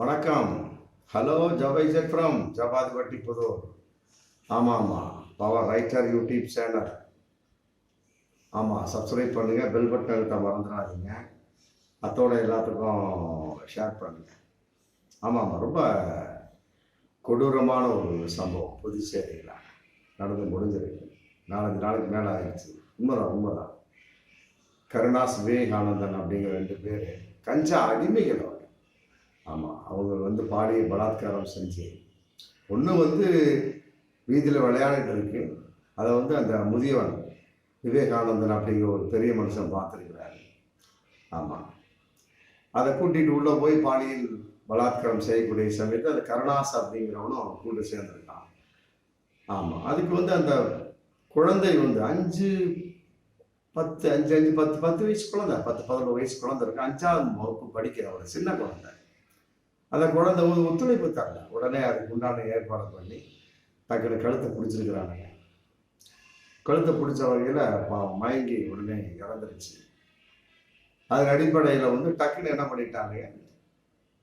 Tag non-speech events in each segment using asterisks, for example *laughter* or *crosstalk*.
வணக்கம். ஹலோ ஜவைசர் ஃப்ரம் ஜபாதிபட்டி புதூர் ஆமாம் ஆமாம் பவர் ரைட்டர் யூடியூப் சேனல் ஆமாம் சப்ஸ்கிரைப் பண்ணுங்கள் பெல் பட்டன் அழுத்த மறந்துடாதீங்க. அத்தோட எல்லாத்துக்கும் ஷேர் பண்ணுங்கள் ஆமாம் ஆமாம் ரொம்ப கொடூரமான ஒரு சம்பவம். புதுச்சேரியில் நடந்து முடிஞ்சிருக்கு. நாலஞ்சு நாளைக்கு மேலே ஆயிடுச்சு. உண்மைதான் உண்மைதான். கருணாஸ் விவேகானந்தன் அப்படிங்கிற ரெண்டு பேர். கஞ்சா அடிமைகள் ஆமாம் அவங்க வந்து பாடியை பலாத்காரம் செஞ்சு. ஒன்று வந்து வீதியில் விளையாடிட்டு இருக்கு. அதை வந்து அந்த முதியவன் விவேகானந்தன் அப்படிங்கிற ஒரு பெரிய மனுஷன் பார்த்துருக்கிறாரு. ஆமாம் அதை கூட்டிகிட்டு உள்ளே போய் பாலியல் பலாத்காரம் செய்யக்கூடிய சமயத்தில் அந்த கருணாஸ் அப்படிங்கிறவனும் அவன் கூட சேர்ந்துருக்கான். ஆமாம் அதுக்கு வந்து அந்த குழந்தை வந்து அஞ்சு பத்து அஞ்சு அஞ்சு பத்து பத்து வயசு குழந்தை பத்து பதினொரு வயசு குழந்தை இருக்கு. அஞ்சாவது வகுப்பு படிக்கிற ஒரு சின்ன குழந்தை. அந்த குழந்தை வந்து ஒத்துழைப்பு தரல. உடனே அதுக்கு உண்டான ஏற்பாடு பண்ணி டக்குனு கழுத்தை பிடிச்சிருக்கிறானுங்க கழுத்தை பிடிச்ச வகையில் பாவம் மயங்கி உடனே இறந்துருச்சு. அதன் அடிப்படையில் வந்து டக்குன்னு என்ன பண்ணிட்டாங்க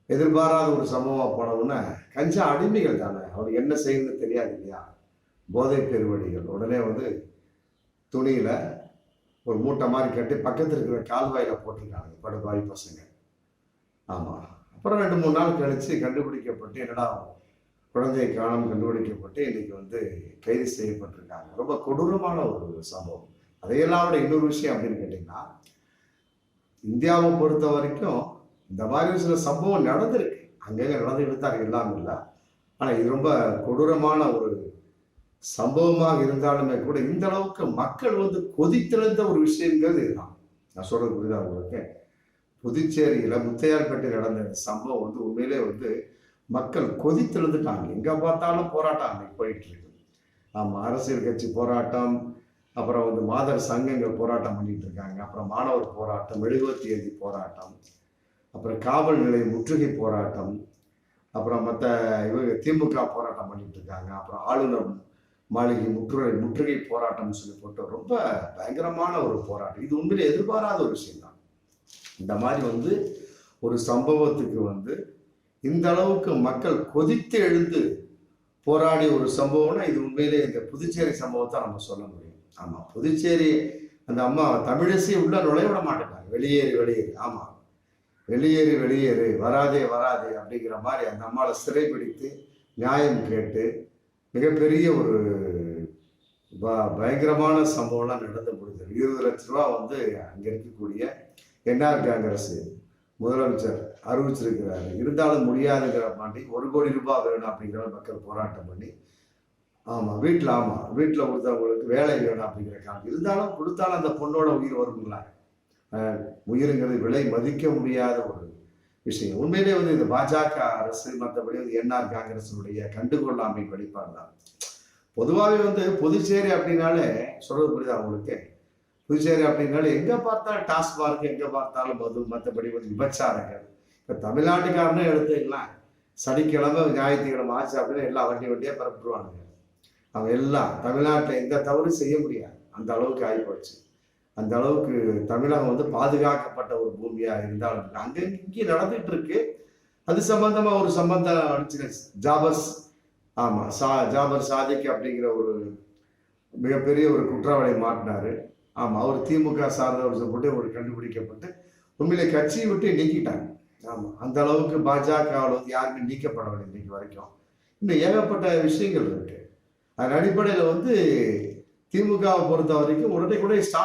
எதிர்பாராத ஒரு சம்பவம் போனவுடனே கஞ்சா அடிமைகள் தானே? அவர் என்ன செய்யணும்னு தெரியாது இல்லையா? போதை பெருவழிகள். உடனே வந்து துணியில் ஒரு மூட்டை மாதிரி கட்டி பக்கத்தில் இருக்கிற கால்வாயில் போட்டிருக்காங்க. படுபாய் பசங்க. ஆமாம் அப்புறம் ரெண்டு மூணு நாள் கழித்து கண்டுபிடிக்கப்பட்டு என்னடா குழந்தையை காணாமல் கண்டுபிடிக்கப்பட்டு இன்னைக்கு வந்து கைது செய்யப்பட்டிருக்காங்க. ரொம்ப கொடூரமான ஒரு சம்பவம். அதையெல்லாம் விட இன்னொரு விஷயம் அப்படின்னு கேட்டிங்கன்னா இந்தியாவை பொறுத்த வரைக்கும் இந்த மாதிரி ஒரு சில சம்பவம் நடந்திருக்கு. அங்கங்கே நடந்துக்கிட்டு தான் இல்லாமல் இல்லை. ஆனால் இது ரொம்ப கொடூரமான ஒரு சம்பவமாக இருந்தாலுமே கூட இந்த அளவுக்கு மக்கள் வந்து கொதித்தெழுந்த ஒரு விஷயங்கிறது இதுதான். நான் சொல்றது புரியுதா உங்களுக்கு? புதுச்சேரியில் முத்தையார்பேட்டையில் நடந்த இந்த சம்பவம் வந்து உண்மையிலே வந்து மக்கள் கொதித்தெழுந்துட்டாங்க. எங்கே பார்த்தாலும் போராட்டம் அன்னைக்கு போயிட்டு நம்ம ஆமாம் அரசியல் கட்சி போராட்டம் அப்புறம் வந்து மாதர் சங்கங்கள் போராட்டம் பண்ணிட்டு இருக்காங்க. அப்புறம் மாணவர் போராட்டம் எழுபத்தி தேதி போராட்டம் அப்புறம் காவல் நிலைய முற்றுகை போராட்டம் அப்புறம் மற்ற இவங்க திமுக போராட்டம் பண்ணிட்டு இருக்காங்க. அப்புறம் ஆளுநர் மாளிகை முற்றுகை முற்றுகை போராட்டம்னு சொல்லி போட்டு ரொம்ப பயங்கரமான ஒரு போராட்டம். இது உண்மையிலே எதிர்பாராத ஒரு விஷயம் தான் இந்த மாதிரி வந்து ஒரு சம்பவத்துக்கு வந்து இந்த அளவுக்கு மக்கள் கொதித்து எழுந்து போராடிய ஒரு சம்பவம்னா இது உண்மையிலே இந்த புதுச்சேரி சம்பவத்தை நம்ம சொல்ல முடியும். ஆமாம் புதுச்சேரி அந்த அம்மா தமிழிசை உள்ள நுழைய விட மாட்டேங்கிறாங்க. வெளியேறி வெளியேறி. ஆமாம் வெளியேறி வெளியேறு. வராதே வராதே அப்படிங்கிற மாதிரி அந்த அம்மாவை சிறைப்பிடித்து நியாயம் கேட்டு மிகப்பெரிய ஒரு ப- பயங்கரமான சம்பவம்லாம் நடந்து முடிஞ்சது. இருபது லட்ச ரூபா வந்து அங்கே இருக்கக்கூடிய என்ஆர் காங்கிரஸ். முதலமைச்சர் அறிவிச்சிருக்கிறாரு. இருந்தாலும் முடியாதுங்கிற மாட்டி ஒரு கோடி ரூபாய் வேணும் அப்படிங்கிற மக்கள் போராட்டம் பண்ணி ஆமாம் வீட்டில் ஆமாம் வீட்டில் கொடுத்தவங்களுக்கு வேலை வேணும் அப்படிங்கிற காரணம். இருந்தாலும் கொடுத்தாலும் அந்த பொண்ணோட உயிர் வருங்களா உயிருங்கிறது விலை மதிக்க முடியாத ஒரு விஷயம். உண்மையிலே வந்து இது பாஜக அரசு மற்றபடி வந்து என்ஆர் காங்கிரஸினுடைய கண்டுகொள்ளாமை வெளிப்பாடு தான் பொதுவாகவே வந்து புதுச்சேரி அப்படின்னாலே சொல்றது புரியுதா அவங்களுக்கு புதுச்சேரி அப்படின்னாலும் எங்கே பார்த்தாலும் டாஸ்க் பார்க்கு எங்கே பார்த்தாலும் மது மற்றபடி வந்து விபச்சாரங்கள். இப்போ தமிழ்நாட்டுக்காரனே எடுத்துக்கலாம் சனிக்கிழமை ஞாயிற்றுக்கிழமை ஆச்சு அப்படின்னு எல்லாம் வண்டி வண்டியாக பரப்பிடுவானுங்க அவங்க எல்லாம் தமிழ்நாட்டில் எந்த தவறும் செய்ய முடியாது. அந்த அளவுக்கு ஆகிப்போச்சு அந்த அளவுக்கு தமிழகம் வந்து பாதுகாக்கப்பட்ட ஒரு பூமியாக இருந்தாலும் அங்க இங்கே நடந்துட்டு இருக்கு அது சம்பந்தமாக ஒரு சம்பந்தம் அடிச்சு ஜாபர்ஸ் ஆமாம் சா ஜாபர் சாதிக் அப்படிங்கிற ஒரு மிகப்பெரிய ஒரு குற்றவாளி மாட்டினாரு. ஆமா அவர் திமுக சார்ந்தவர் போட்டு ஒரு கண்டுபிடிக்கப்பட்டு உண்மையிலே கட்சியை விட்டு நீக்கிட்டாங்க. ஆமா. அந்த அளவுக்கு பாஜகவில் வந்து யாருமே நீக்கப்படவில்லை இன்னைக்கு வரைக்கும். இன்னும் ஏகப்பட்ட விஷயங்கள் இருக்கு. அதன் அடிப்படையில் வந்து திமுகவை பொறுத்த வரைக்கும் உடனே கூட ஸ்டா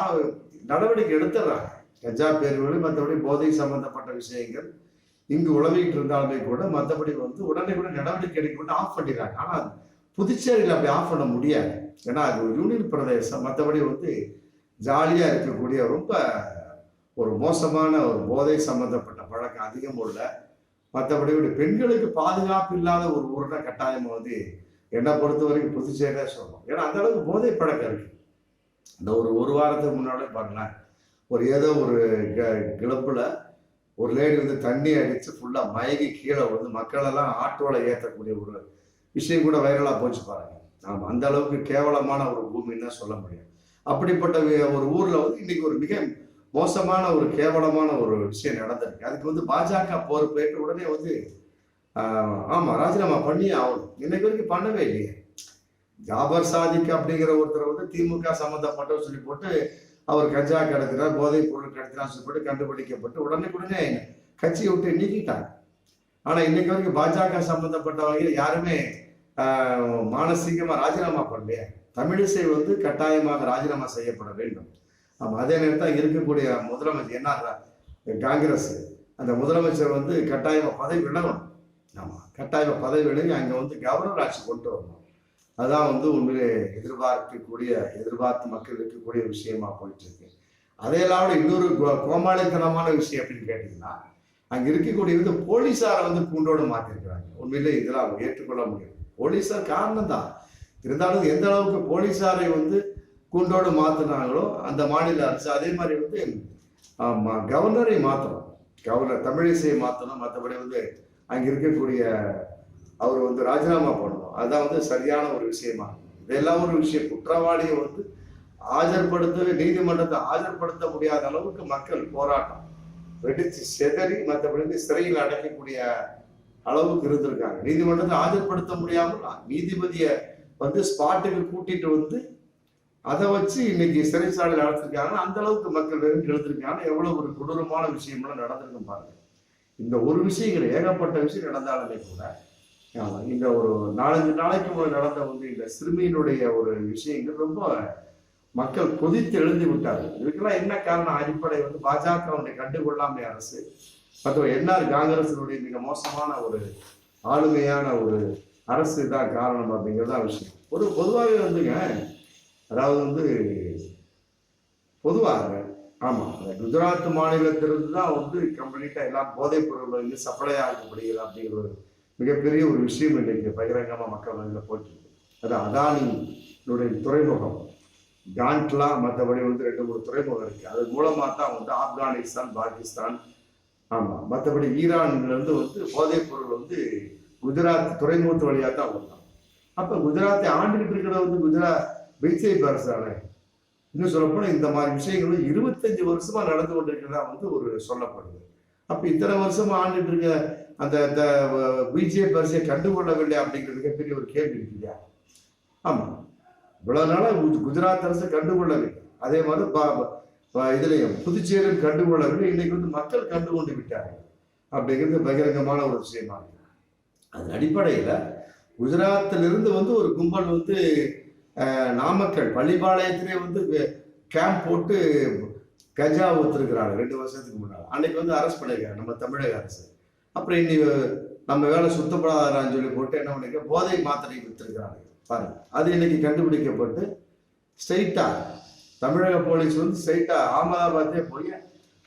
நடவடிக்கை எடுத்துடுறாங்க. கஜா பேர்வழி மற்றபடி போதை சம்பந்தப்பட்ட விஷயங்கள் இங்கு உழவிக்கிட்டு இருந்தாலுமே கூட மற்றபடி வந்து உடனே கூட நடவடிக்கை எடுக்க ஆஃப் பண்ணிடுறாங்க. ஆனால் புதுச்சேரியில் அப்படி ஆஃப் பண்ண முடியாது. ஏன்னா அது ஒரு யூனியன் பிரதேசம். மற்றபடி வந்து ஜாலியாக இருக்கக்கூடிய ரொம்ப ஒரு மோசமான ஒரு போதை சம்பந்தப்பட்ட பழக்கம் அதிகம் உள்ள மற்றபடி பெண்களுக்கு பாதுகாப்பு இல்லாத ஒரு ஊர்னா கட்டாயமாக வந்து என்னை பொறுத்த வரைக்கும் புதுச்சேரியே சொல்லணும் ஏன்னா அந்த அளவுக்கு போதை பழக்கம் இருக்கு. இந்த ஒரு ஒரு வாரத்துக்கு முன்னாடி பாருங்களேன் ஒரு ஏதோ ஒரு க- கிளப்புல ஒரு லேடி வந்து தண்ணி அடித்து ஃபுல்லாக மயங்கி கீழே விழுந்து மக்களெல்லாம் ஆட்டோவில் ஏற்றக்கூடிய ஒரு விஷயம் கூட வைரலாக போச்சு பாருங்க. ஆமா அந்த அளவுக்கு கேவலமான ஒரு பூமின்னு தான் சொல்ல முடியும். அப்படிப்பட்ட ஒரு ஊர்ல வந்து இன்னைக்கு ஒரு மிக மோசமான ஒரு கேவலமான ஒரு விஷயம் நடந்திருக்கு. அதுக்கு வந்து பாஜக பொறுப்பேற்று உடனே வந்து ஆஹ் ஆமா ராஜினாமா பண்ணியே ஆகணும். இன்னைக்கு வரைக்கும் பண்ணவே இல்லையே. ஜாபர் சாதிக் அப்படிங்கிற ஒருத்தர் வந்து திமுக சம்மந்தப்பட்டவர் சொல்லி போட்டு அவர் கஞ்சா கிடக்கிறார் போதைப் பொருள் கடத்துறான்னு சொல்லி போட்டு கண்டுபிடிக்கப்பட்டு உடனே கட்சியை விட்டு நீக்கிட்டாங்க. ஆனா இன்னைக்கு வரைக்கும் பாஜக சம்பந்தப்பட்டவங்க யாருமே ஆஹ், மானசீகமா ராஜினாமா பண்ணலையே. தமிழிசை வந்து கட்டாயமாக ராஜினாமா செய்யப்பட வேண்டும். ஆமாம் அதே நேரத்தில் இருக்கக்கூடிய முதலமைச்சர் என்ன காங்கிரஸ். அந்த முதலமைச்சர் வந்து கட்டாயமாக பதவி விடணும். ஆமாம் கட்டாயமாக பதவி விலகி அங்கே வந்து கவர்னர் ஆட்சி கொண்டு வரணும். அதுதான் வந்து உண்மையிலே எதிர்பார்க்கக்கூடிய எதிர்பார்த்து மக்கள் இருக்கக்கூடிய விஷயமா போயிட்டு இருக்கு. அதையெல்லாம் விட இன்னொரு கோ- கோமாளித்தனமான விஷயம் அப்படின்னு கேட்டீங்கன்னா அங்கே இருக்கக்கூடிய வந்து போலீஸாரை வந்து கூண்டோடு மாற்றிருக்கிறாங்க உண்மையிலே இதெல்லாம் ஏற்றுக்கொள்ள முடியும் போலீஸார் காரணம் தான் இருந்தாலும் எந்த அளவுக்கு போலீஸாரை வந்து கூண்டோடு மாற்றினாங்களோ அந்த மாநில அரசு அதே மாதிரி வந்து கவர்னரை மாற்றணும் கவர்னர் தமிழிசையை மாற்றணும் மற்றபடி வந்து அங்கே இருக்கக்கூடிய அவர் வந்து ராஜினாமா பண்ணணும். அதுதான் வந்து சரியான ஒரு விஷயமா. இதெல்லாம் ஒரு விஷயம். குற்றவாளியை வந்து ஆஜர்படுத்தவே நீதிமன்றத்தை ஆஜர்படுத்த முடியாத அளவுக்கு மக்கள் போராட்டம். வெடிச்சு செதறி மற்றபடி வந்து சிறையில் அடைக்கக்கூடிய அளவுக்கு இருந்திருக்காங்க. நீதிமன்றத்தை ஆஜர்படுத்த முடியாமல் நீதிபதியை வந்து ஸ்பாட்டுக்கு கூட்டிட்டு வந்து அதை வச்சு இன்னைக்கு சிறைச்சாலை அடைச்சிருக்காங்க அந்த அளவுக்கு மக்கள் வெறும் எழுதிருக்காங்க எவ்வளவு ஒரு கொடூரமான விஷயம்லாம் நடந்திருக்கும் பாருங்க. இந்த ஒரு விஷயங்கள் ஏகப்பட்ட விஷயம் நடந்தாலுமே கூட இந்த ஒரு நாலஞ்சு நாளைக்கு முன்னாடி நடந்த வந்து இந்த சிறுமியினுடைய ஒரு விஷயங்கள் ரொம்ப மக்கள் கொதித்து எழுதி விட்டார்கள். இதுக்கெல்லாம் என்ன காரணம்? அடிப்படை வந்து பாஜகவுடைய கண்டுகொள்ளாமை அரசு. மற்றும் என்ஆர் காங்கிரசினுடைய மிக மோசமான ஒரு ஆளுமையான ஒரு அரசு தான் காரணம் அப்படிங்கிறது தான் விஷயம். ஒரு பொதுவாகவே வந்துங்க அதாவது வந்து பொதுவாக ஆமாம் குஜராத் மாநிலத்திலிருந்து தான் வந்து கம்ப்ளீட்டாக எல்லாம் போதைப் பொருள் வந்து சப்ளை ஆகப்படுகிறது அப்படிங்கிற ஒரு மிகப்பெரிய ஒரு விஷயம் இன்றைக்கு பகிரங்கமாக மக்கள் மனதில் போயிட்டு அது அதானியினுடைய துறைமுகம். காண்ட்லா மற்றபடி வந்து ரெண்டு மூணு துறைமுகம் இருக்குது அது மூலமாக தான் வந்து ஆப்கானிஸ்தான் பாகிஸ்தான் ஆமாம் மற்றபடி ஈரான்லேருந்து வந்து போதைப் பொருள் வந்து குஜராத் துறைமுகத்து வழியாக தான் வந்தான். அப்போ குஜராத்தை ஆண்டுகிட்டு இருக்கிற வந்து குஜராத் பிஜேபி அரசாணை இன்னும் சொல்லப்போனால் இந்த மாதிரி விஷயங்களும் இருபத்தஞ்சு வருஷமா நடந்து கொண்டிருக்கிறதா வந்து ஒரு சொல்லப்படுது. அப்போ இத்தனை வருஷமா ஆண்டுட்டு இருக்க அந்த இந்த பிஜேபி அரசை கண்டுகொள்ளவில்லை அப்படிங்கிற மிகப்பெரிய ஒரு கேள்வி இருக்கு இல்லையா? ஆமாம் இவ்வளவு நாளாக குஜராத் அரசு கண்டுகொள்ளவில்லை. அதே மாதிரி பா- பா- புதுச்சேரியும் கண்டுகொள்ளவில்லை. இன்னைக்கு வந்து மக்கள் கண்டு கொண்டு விட்டார்கள். அப்படிங்கிறது பகிரங்கமான ஒரு விஷயமா இருக்கு. அதன் அடிப்படையில் குஜராத்திலிருந்து வந்து ஒரு கும்பல் வந்து நாமக்கல் பள்ளிப்பாளையத்திலே வந்து கேம்ப் போட்டு கஜா ஊத்துருக்கிறாங்க. ரெண்டு வருஷத்துக்கு முன்னாடி அன்னைக்கு வந்து அரெஸ்ட் பண்ணியிருக்காங்க நம்ம தமிழக அரசு. அப்புறம் இன்னி நம்ம வேலை சுத்தப்படாதான்னு சொல்லி போட்டு என்ன பண்ணிருக்க போதை மாத்திரை வித்துருக்குறாங்க. பாருங்க. அது இன்னைக்கு கண்டுபிடிக்கப்பட்டு ஸ்ட்ரைட்டாக தமிழக போலீஸ் வந்து ஸ்ட்ரைட்டாக அகமதாபாத்தே போய்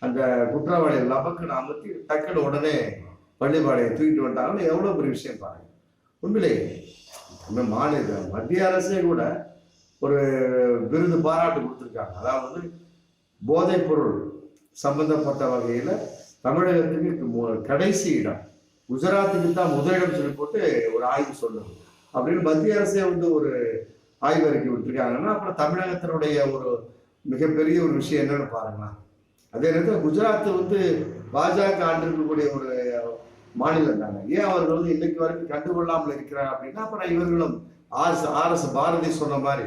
அந்த குற்றவாளியை லபக்குன்னு அமர்த்தி டக்குன்னு உடனே பள்ளிப்பாளையம் தூக்கிட்டு வந்துட்டாங்கன்னு எவ்வளோ பெரிய விஷயம் பாருங்க. உண்மையிலேயே நம்ம மாநில மத்திய அரசே கூட ஒரு விருது பாராட்டு கொடுத்துருக்காங்க. அதாவது போதைப்பொருள் சம்பந்தப்பட்ட வகையில் தமிழகத்துக்கு கடைசி இடம். குஜராத்துக்கு தான் முதலிடம் சொல்லி போட்டு ஒரு ஆய்வு சொல்லுது. அப்படின்னு மத்திய அரசே வந்து ஒரு ஆய்வறிக்கை விட்டுருக்காங்கன்னா அப்புறம் தமிழகத்தினுடைய ஒரு மிகப்பெரிய ஒரு விஷயம் என்னன்னு பாருங்களேன். அதே நேரத்தில் குஜராத் வந்து பாஜக ஆண்டிருக்கக்கூடிய ஒரு மாநிலம் தானே ஏன் அவர்கள் வந்து இன்னைக்கு வரைக்கும் கண்டுகொள்ளாமல் இருக்கிறார் அப்படின்னா அப்புறம் இவர்களும் ஆர்எஸ் ஆர்எஸ் பாரதி சொன்ன மாதிரி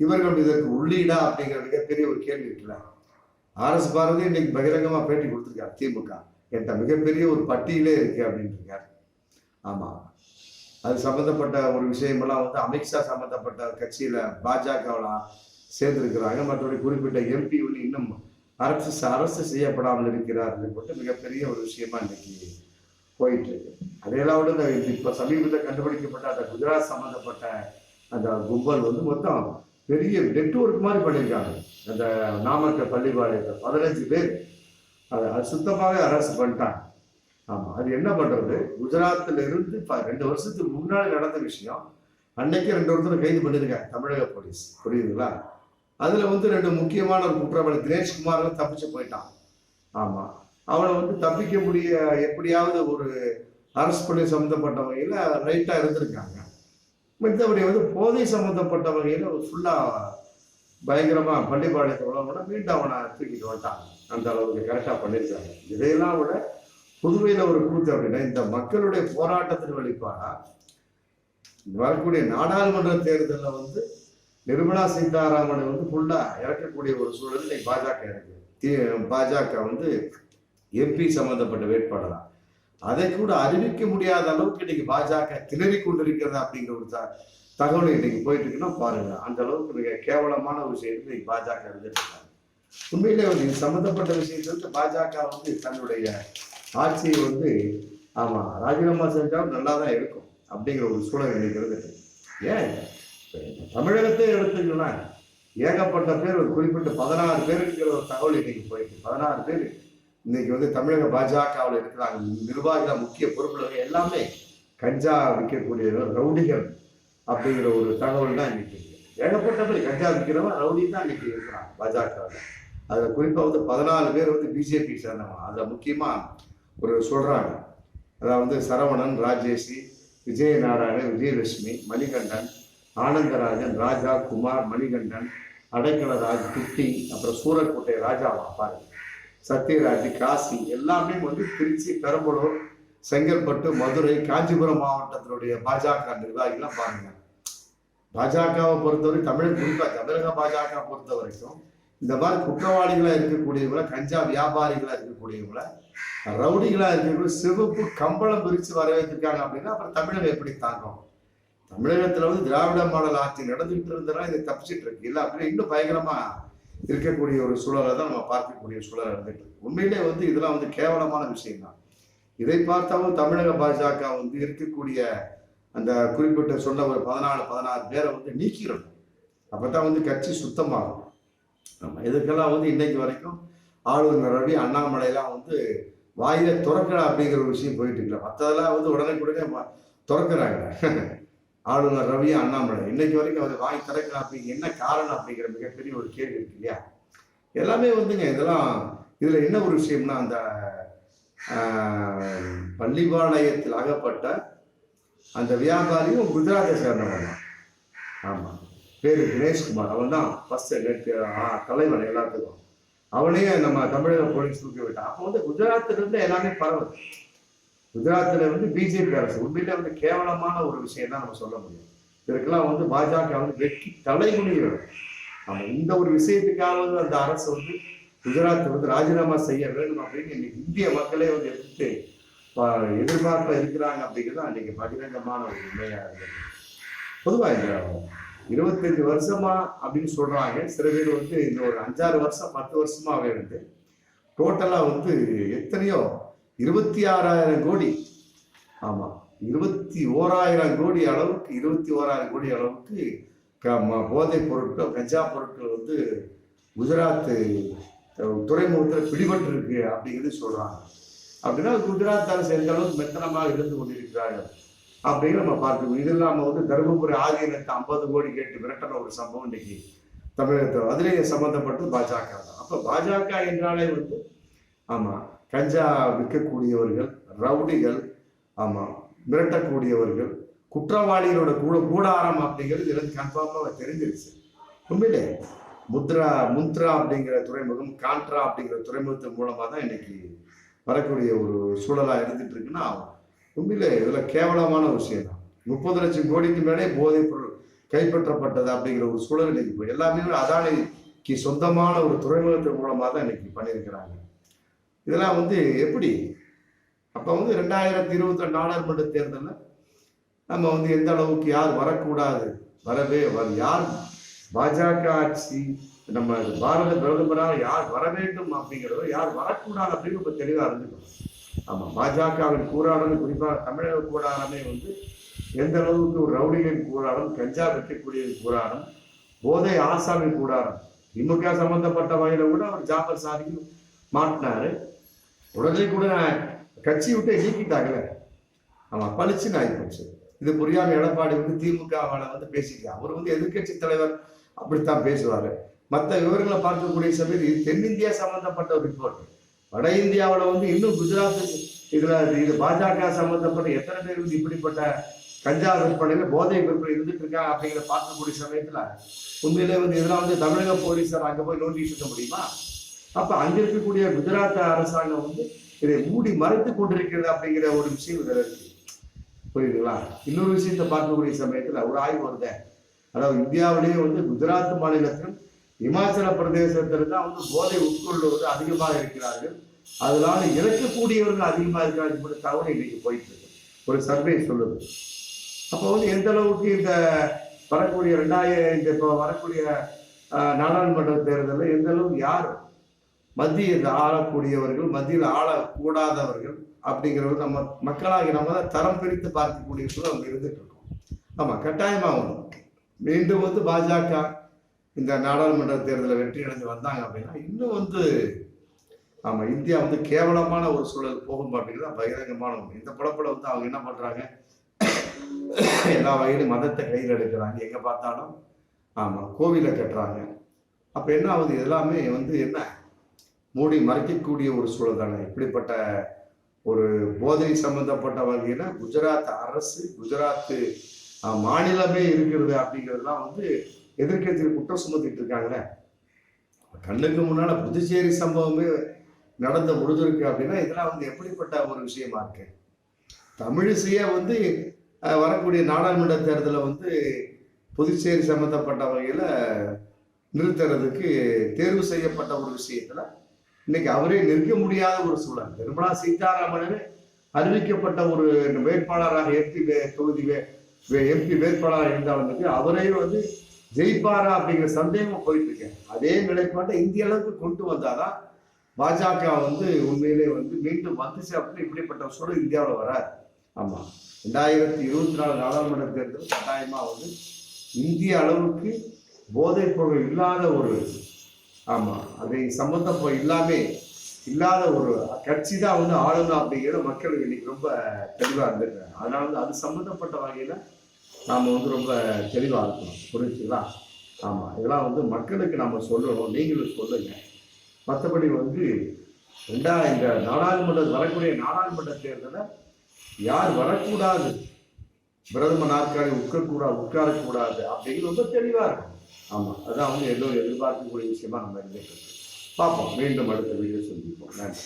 இவர்கள் இதற்கு உள்ளீடா அப்படிங்கிற மிகப்பெரிய ஒரு கேள்வி இருக்குல்ல. ஆர்எஸ் பாரதி இன்னைக்கு பகிரங்கமா பேட்டி கொடுத்துருக்காரு திமுக. என்கிட்ட மிகப்பெரிய ஒரு பட்டியலே இருக்கு அப்படின்னு இருக்காரு. ஆமா. அது சம்பந்தப்பட்ட ஒரு விஷயமெல்லாம் வந்து அமித்ஷா சம்பந்தப்பட்ட கட்சியில பாஜகவெல்லாம் சேர்ந்திருக்கிறாங்க. மற்றபடி குறிப்பிட்ட எம்பி வந்து இன்னும் அரசு அரசு செய்யப்படாமல் இருக்கிறார் போட்டு மிகப்பெரிய ஒரு விஷயமா இன்னைக்கு போயிட்டு இருக்கு அதையெல்லாம் விட இந்த இப்போ சமீபத்தில் கண்டுபிடிக்கப்பட்ட அந்த குஜராத் சம்மந்தப்பட்ட அந்த கும்பல் வந்து மொத்தம் பெரிய நெட்வொர்க் மாதிரி பண்ணியிருக்காங்க. அந்த நாமக்கல் பள்ளிப்பாளையத்தில் பதினஞ்சு பேர். அதை அது சுத்தமாகவே அரசு பண்ணிட்டாங்க. ஆமாம் அது என்ன பண்ணுறது குஜராத்தில் இருந்து ப- ரெண்டு வருஷத்துக்கு முன்னாடி நடந்த விஷயம். அன்னைக்கு ரெண்டு வருஷத்துல கைது பண்ணியிருக்காங்க தமிழக போலீஸ். புரியுதுங்களா? அதில் வந்து ரெண்டு முக்கியமான ஒரு குற்றவாளி தினேஷ்குமார் தப்பிச்சு போயிட்டான். ஆமாம் அவனை வந்து தப்பிக்க முடிய எப்படியாவது ஒரு அரசு பண்ணி சம்மந்தப்பட்ட வகையில் ரைட்டாக இருந்திருக்காங்க. மத்தபடி வந்து போதை சம்மந்தப்பட்ட வகையில் ஃபுல்லாக பயங்கரமாக பள்ளிப்பாளையத்தை உள்ள மீண்டும் அவனை தூக்கிட்டு வந்தான் அந்த அளவுக்கு கரெக்டாக பண்ணியிருக்காங்க இதையெல்லாம் விட புதுவையில் ஒரு கூத்து அப்படின்னா இந்த மக்களுடைய போராட்டத்தின் வெளிப்பாடா வரக்கூடிய நாடாளுமன்ற தேர்தலில் வந்து நிர்மலா சீதாராமனை வந்து ஃபுல்லாக இறக்கக்கூடிய ஒரு சூழல் பாஜக இருக்கு. பாஜக வந்து எம்பி சம்பந்தப்பட்ட வேட்பாளரா? அதை கூட அறிவிக்க முடியாத அளவுக்கு இன்னைக்கு பாஜக திணறி கொண்டிருக்கிறது அப்படிங்கிற ஒரு தகவல் இன்னைக்கு போயிட்டு இருக்குன்னா பாருங்க. அந்த அளவுக்கு மிக கேவலமான ஒரு விஷயத்துல இன்னைக்கு பாஜக இருந்துட்டு இருக்காங்க உண்மையிலே வந்து இது சம்பந்தப்பட்ட விஷயத்துல வந்து பாஜக வந்து தன்னுடைய ஆட்சியை வந்து ஆமா ராஜினாமா செஞ்சாலும் நல்லா தான் இருக்கும் அப்படிங்கிற ஒரு சூழல் இன்னைக்கு இருந்துட்டு ஏன்? தமிழகத்தை எடுத்துக்கலாம் ஏகப்பட்ட பேர் ஒரு குறிப்பிட்ட பதினாறு பேருங்கிற ஒரு தகவல் இன்னைக்கு போயிருக்கு பதினாறு பேர். இன்னைக்கு வந்து தமிழக பாஜகவில் இருக்கிறாங்க. நிர்வாகிகள் முக்கிய பொறுப்புகள் எல்லாமே கஞ்சா விற்கக்கூடியவர் ரவுடிகள் அப்படிங்கிற ஒரு தகவல் தான் இன்னைக்கு ஏகப்பட்டபடி கஞ்சா விற்கிறவன் ரவுடி தான் இன்னைக்கு இருக்கிறான் பாஜகவில். அதில் குறிப்பாக வந்து பதினாலு பேர் வந்து பிஜேபி சேர்ந்தவன் அதில் முக்கியமாக ஒரு சொல்கிறாங்க அதாவது சரவணன் ராஜேஷி விஜயநாராயணன் விஜயலட்சுமி மணிகண்டன் ஆனந்தராஜன் ராஜா குமார் மணிகண்டன் அடைக்கலராஜ் குட்டி அப்புறம் சூரக்கோட்டை ராஜாவா பாருங்க. சத்யராஜ் காசி எல்லாமே வந்து திருச்சி பெரம்பலூர் செங்கல்பட்டு மதுரை காஞ்சிபுரம் மாவட்டத்தினுடைய பாஜக நிர்வாகிகள்லாம் பாருங்க. பாஜகவை பொறுத்தவரை தமிழக குறிப்பாக தமிழக பாஜக பொறுத்த வரைக்கும் இந்த மாதிரி குற்றவாளிகளாக இருக்கக்கூடியவங்கள கஞ்சா வியாபாரிகளாக இருக்கக்கூடியவங்கள ரவுடிகளாக இருக்கக்கூடிய சிவப்பு கம்பளம் விரிச்சு வரவேற்றிருக்காங்க அப்படின்னா அப்புறம் தமிழகம் எப்படி தாங்கும்? தமிழகத்தில் வந்து திராவிட மாடல் ஆட்சி நடந்துகிட்டு இருந்தனா இது தப்பிச்சிட்டு இருக்கு. இல்லை அப்படின்னா இன்னும் பயங்கரமாக இருக்கக்கூடிய ஒரு சூழலை தான் நம்ம பார்க்கக்கூடிய சூழல் இருந்துட்டு இருக்கு. உண்மையிலே வந்து இதெல்லாம் வந்து கேவலமான விஷயம் தான் இதை பார்த்தாலும் தமிழக பாஜக வந்து இருக்கக்கூடிய அந்த குறிப்பிட்ட சொன்ன ஒரு பதினாலு பதினாறு பேரை வந்து நீக்கிடணும் அப்பதான் வந்து கட்சி சுத்தமாகும். நம்ம இதுக்கெல்லாம் வந்து இன்னைக்கு வரைக்கும் ஆளுநர் ரவி அண்ணாமலையெல்லாம் வந்து வாயில துறக்கல அப்படிங்கிற ஒரு விஷயம் போயிட்டு இருக்கலாம் மற்றதெல்லாம் வந்து உடனே உடனே திறக்கிறாங்க. *laughs* ஆளுநர் ரவி அண்ணாமலை. இன்னைக்கு வரைக்கும் அவர் வாய் திறக்கல அப்படிங்க என்ன காரணம் அப்படிங்கிற மிகப்பெரிய ஒரு கேள்வி இருக்கு இல்லையா? எல்லாமே வந்துங்க இதெல்லாம் இதுல என்ன ஒரு விஷயம்னா அந்த பள்ளிபாளையத்தில் அகப்பட்ட அந்த வியாபாரியும் குஜராத்தை சேர்ந்தவன் தான். ஆமா. பேரு தினேஷ்குமார். அவன் தான் ஃபர்ஸ்ட் தலைவன் எல்லாத்துக்கும். அவனே நம்ம தமிழக போலீஸ் தூக்கி விட்டான். அப்போ வந்து குஜராத்திலிருந்து எல்லாமே பரவுது. குஜராத்தில் வந்து பிஜேபி அரசு. உண்மையிலே வந்து கேவலமான ஒரு விஷயம் தான் நம்ம சொல்ல முடியும். இதற்கெல்லாம் வந்து பாஜக வந்து வெட்டி தலைமுடிகிறது நம்ம இந்த ஒரு விஷயத்துக்காவது அந்த அரசு வந்து குஜராத் வந்து ராஜினாமா செய்ய வேண்டும் அப்படின்னு இன்னைக்கு இந்திய மக்களே வந்து எடுத்து எதிர்பார்ப்பில் இருக்கிறாங்க அப்படிங்கிறது அன்னைக்கு பகிரங்கமான ஒரு உண்மையாக இருந்தது. பொதுவாக இந்த இருபத்தஞ்சு வருஷமா அப்படின்னு சொல்றாங்க. சில பேர் வந்து இந்த ஒரு அஞ்சாறு வருஷம் பத்து வருஷமாவே வந்து டோட்டலாக வந்து எத்தனையோ இருபத்தி ஆறாயிரம் கோடி. ஆமா இருபத்தி ஓராயிரம் கோடி அளவுக்கு இருபத்தி ஓராயிரம் கோடி அளவுக்கு க- ம- போதைப் பொருட்கள் கஞ்சா பொருட்கள் வந்து குஜராத் துறைமுகத்தில் பிடிபட்டு இருக்கு அப்படிங்கிறது சொல்றாங்க. அப்படின்னா குஜராத் அரசு எந்த அளவுக்கு மெத்தனமாக இருந்து கொண்டிருக்கிறார்கள் அப்படின்னு நம்ம பார்க்கணும். இது இல்லாமல் வந்து தருமபுரி ஆதீனத்தை ஐம்பது கோடி கேட்டு விரட்டின ஒரு சம்பவம் இன்னைக்கு தமிழகத்தில். அதிலேயே சம்மந்தப்பட்டு பாஜக தான். அப்போ பாஜக என்றாலே வந்து ஆமாம் கஞ்சா விற்கக்கூடியவர்கள் ரவுடிகள் ஆமாம் மிரட்டக்கூடியவர்கள் குற்றவாளிகளோட கூட கூடாரம் அப்படிங்கிறது எனக்கு கன்ஃபார்மாக தெரிஞ்சிருச்சு. உண்மையிலே முத்ரா முந்த்ரா அப்படிங்கிற துறைமுகம் கான்ட்ரா அப்படிங்கிற துறைமுகத்தின் மூலமாக தான் இன்னைக்கு வரக்கூடிய ஒரு சூழலாக இருந்துட்டு இருக்குன்னா உண்மையிலே இதில் கேவலமான விஷயம் தான். முப்பது லட்சம் கோடிக்கு மேலே போதைப் பொருள் கைப்பற்றப்பட்டது அப்படிங்கிற ஒரு சூழல் இன்னைக்கு எல்லாமே அதானிக்கு சொந்தமான ஒரு துறைமுகத்தின் மூலமாக தான் இன்னைக்கு பண்ணியிருக்கிறாங்க. இதெல்லாம் வந்து எப்படி? அப்போ வந்து ரெண்டாயிரத்தி இருபத்தி நாடாளுமன்ற தேர்தலில் நம்ம வந்து எந்த அளவுக்கு யார் வரக்கூடாது? வரவே வர யார் பாஜக ஆட்சி நம்ம பாரத பிரதமராக யார் வர வேண்டும் அப்படிங்கிறத யார் வரக்கூடாது அப்படின்னு இப்போ தெளிவாக இருந்துக்கணும் ஆமாம் பாஜகவின் கூறாடம் குறிப்பாக தமிழக கூடாரமே வந்து எந்த அளவுக்கு ஒரு ரவுடிகளின் கூடாரம் கஞ்சா வெட்டக்கூடிய கூடாரம் போதை ஆசாமின் கூடாரம் திமுக சம்பந்தப்பட்ட வகையில் கூட அவர் ஜாபர் சாதிக்கு மாட்டினாரு. உடனே கூட கட்சி விட்டு நீக்கிட்டாங்களே. ஆமாம் பளிச்சுன்னு ஆகிப்போச்சு இது புரியாம எடப்பாடி வந்து திமுகவால வந்து பேசிக்கலாம் அவர் வந்து எதிர்க்கட்சி தலைவர் அப்படித்தான் பேசுவார். மற்ற விவரங்களை பார்க்கக்கூடிய சமயம் இது தென்னிந்தியா சம்பந்தப்பட்ட ஒரு ரிப்போர்ட் வட இந்தியாவில் வந்து இன்னும் குஜராத் இதில் இது பாஜக சம்மந்தப்பட்ட எத்தனை பேர் வந்து இப்படிப்பட்ட கஞ்சா விற்பனையில போதை விற்பனை இருந்துட்டு இருக்காங்க அப்படிங்கிற பார்க்கக்கூடிய சமயத்தில் உண்மையிலே வந்து இதெல்லாம் வந்து தமிழக போலீஸார் அங்கே போய் நோண்டிட்டு இருக்க முடியுமா? அப்ப அங்க இருக்கக்கூடிய குஜராத் அரசாங்கம் வந்து இதை மூடி மறைத்து கொண்டிருக்கிறது அப்படிங்கிற ஒரு விஷயம் இதில் இருக்கு. புரியுதுங்களா? இன்னொரு விஷயத்தை பார்க்கக்கூடிய சமயத்தில் ஒரு ஆய்வு வந்தேன் அதாவது இந்தியாவிலேயே வந்து குஜராத் மாநிலத்திலும் இமாச்சல பிரதேசத்தில் தான் வந்து போதை உட்கொள்வது அதிகமாக இருக்கிறார்கள். அதனால இறக்கக்கூடியவர்கள் அதிகமாக இருக்கிறார்கள் கூட தகவல் இன்னைக்கு போயிட்டு இருக்கு. ஒரு சர்வே சொல்லுது. அப்போ வந்து எந்த அளவுக்கு இந்த வரக்கூடிய ரெண்டாயிரம் இந்த இப்போ வரக்கூடிய நாடாளுமன்ற தேர்தலில் எந்த அளவுக்கு யார் மத்தியில் ஆளக்கூடியவர்கள் மத்தியில் ஆளக்கூடாதவர்கள் அப்படிங்கிறவங்க நம்ம மக்களாகி நம்ம தான் தரம் பிரித்து பார்க்கக்கூடிய சூழல் நம்ம இருந்துட்டு இருக்கோம். ஆமாம் கட்டாயமாக ஒன்று மீண்டும் வந்து பாஜக இந்த நாடாளுமன்ற தேர்தலில் வெற்றி அடைஞ்சு வந்தாங்க அப்படின்னா இன்னும் வந்து ஆமாம் இந்தியா வந்து கேவலமான ஒரு சூழல் போகும் அப்படிங்கிறது பகிரங்கமான ஒன்று இந்த புலப்பில் வந்து அவங்க என்ன பண்ணுறாங்க எல்லா வகையிலும் மதத்தை கையில் எடுக்கிறாங்க. எங்கே பார்த்தாலும் ஆமாம் கோவிலை கட்டுறாங்க. அப்போ என்ன ஆகுது? எல்லாமே வந்து என்ன மூடி மறைக்கக்கூடிய ஒரு சூழல் தானே? இப்படிப்பட்ட ஒரு போதை சம்பந்தப்பட்ட வகையில குஜராத் அரசு குஜராத் மாநிலமே இருக்கிறது அப்படிங்கிறதுலாம் வந்து எதிர்கட்சியில் குற்றம் சுமத்திட்டு இருக்காங்களே? கண்ணுக்கு முன்னால புதுச்சேரி சம்பவமே நடந்து முடிஞ்சிருக்கு அப்படின்னா இதெல்லாம் வந்து எப்படிப்பட்ட ஒரு விஷயமா இருக்கு? தமிழிசையே வந்து வரக்கூடிய நாடாளுமன்ற தேர்தலில் வந்து புதுச்சேரி சம்பந்தப்பட்ட வகையில நிறுத்துறதுக்கு தேர்வு செய்யப்பட்ட ஒரு விஷயத்துல இன்னைக்கு அவரே நிற்க முடியாத ஒரு சூழல். நிர்மலா சீதாராமனே அறிவிக்கப்பட்ட ஒரு வேட்பாளராக எம்பி தொகுதி எம்பி வேட்பாளராக இருந்தாலும் வந்து அவரே வந்து ஜெயிப்பாரா அப்படிங்கிற சந்தேகம் போயிட்டு இருக்கேன் அதே நிலைப்பாட்டை இந்திய அளவுக்கு கொண்டு வந்தாதான் பாஜக வந்து உண்மையிலே வந்து மீண்டும் வந்துச்சு அப்படின்னு இப்படிப்பட்ட ஒரு சூழல் இந்தியாவில் வராது. ஆமாம் ரெண்டாயிரத்தி இருபத்தி நாலு நாடாளுமன்ற தேர்தல் கட்டாயமாக வந்து இந்திய அளவுக்கு போதைப் பொருள் இல்லாத ஒரு ஆமா. அது சம்பந்தப்ப இல்லாமே இல்லாத ஒரு கட்சி தான் வந்து ஆளுநர் அப்படிங்கிற மக்கள் இன்னைக்கு ரொம்ப தெளிவா இருந்திருக்காங்க அதனால வந்து அது சம்பந்தப்பட்ட வகையில நாம வந்து ரொம்ப தெளிவா இருக்கணும். புரிஞ்சுங்களா ஆமா. இதெல்லாம் வந்து மக்களுக்கு நம்ம சொல்லணும். நீங்களும் சொல்லுங்க. மற்றபடி வந்து ரெண்டா இந்த நாடாளுமன்ற வரக்கூடிய நாடாளுமன்ற தேர்தலை யார் வரக்கூடாது? பிரதம நாற்காலி உட்கக்கூடாது உட்காரக்கூடாது அப்படிங்கிறது ரொம்ப தெளிவா இருக்கும். ஆமாம் அதான் அவங்க எல்லோரும் எதிர்பார்க்கக்கூடிய விஷயமா நம்ம இருந்துட்டு இருக்கு பார்ப்போம். மீண்டும் அடுத்த வீடியோ சந்திப்போம். நன்றி.